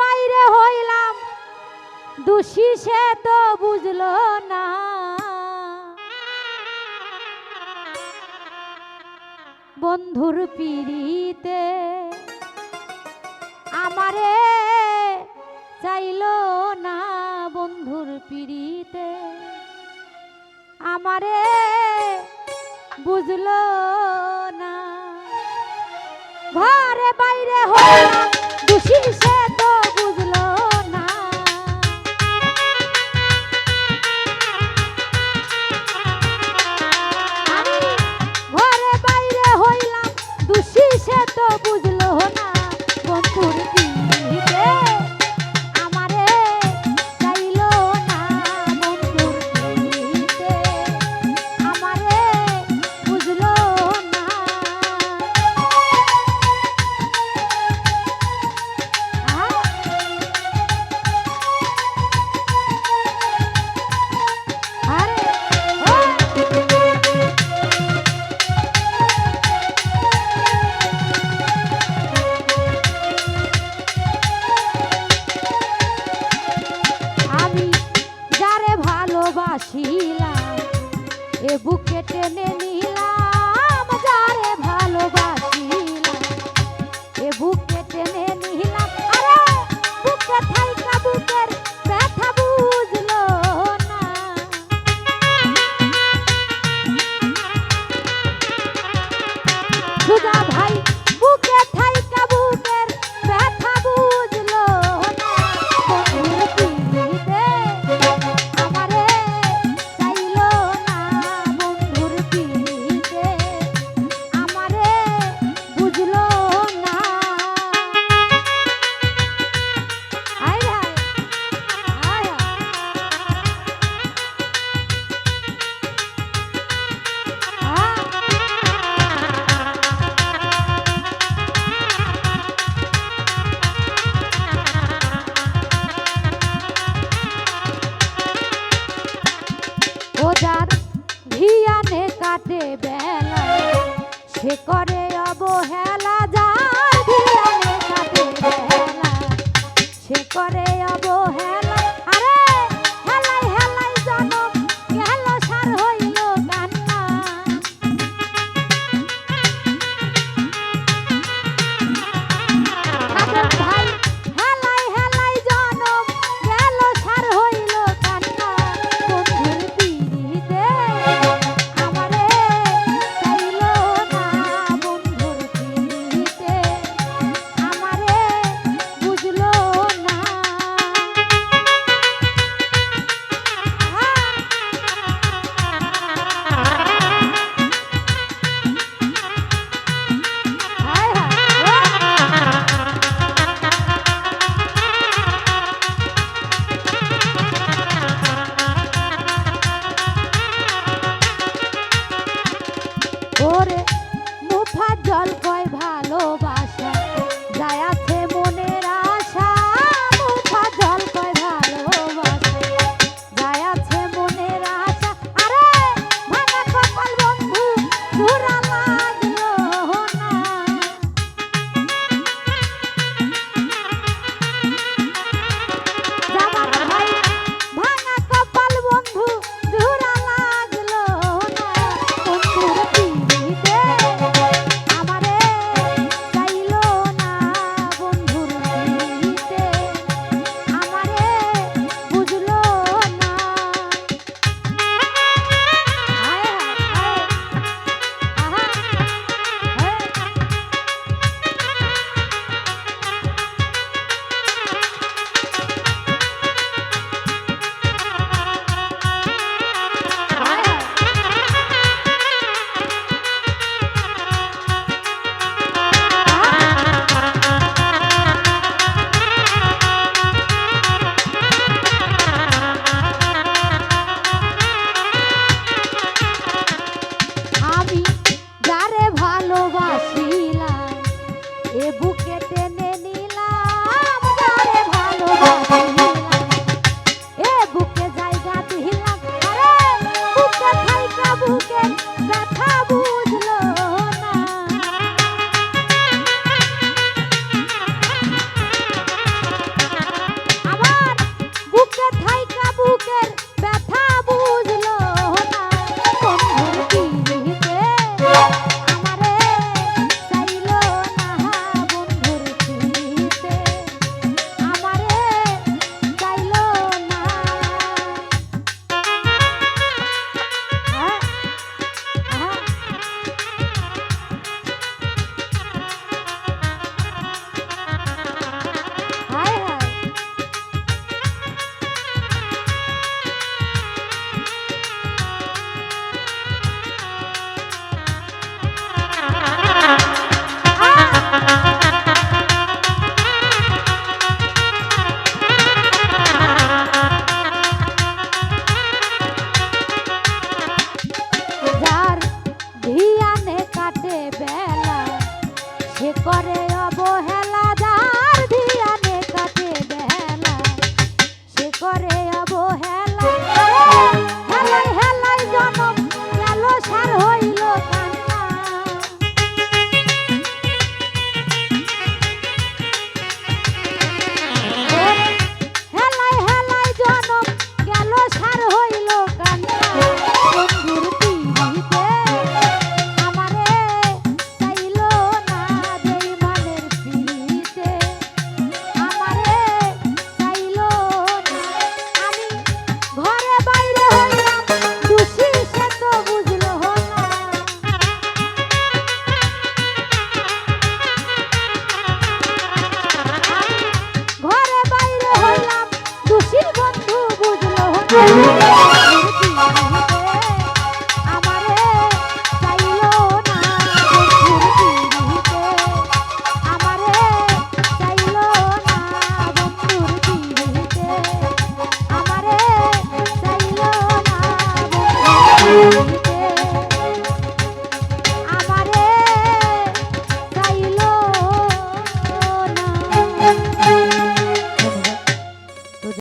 বাইরে হইলাম। দোষী সে তো বুঝল না। বন্ধুর পিড়িতে আমারে চাইল না বন্ধুর পিড়িতে। আমারে বুঝল না। ঘরে বাইরে হইলাম। ভালোবাসিলাম এ বুকে টেনে নিলাম যারে ভালোবাসি। সে করে ওরে মুফা জল কয় ভালোবাসা। করে বুঝলো না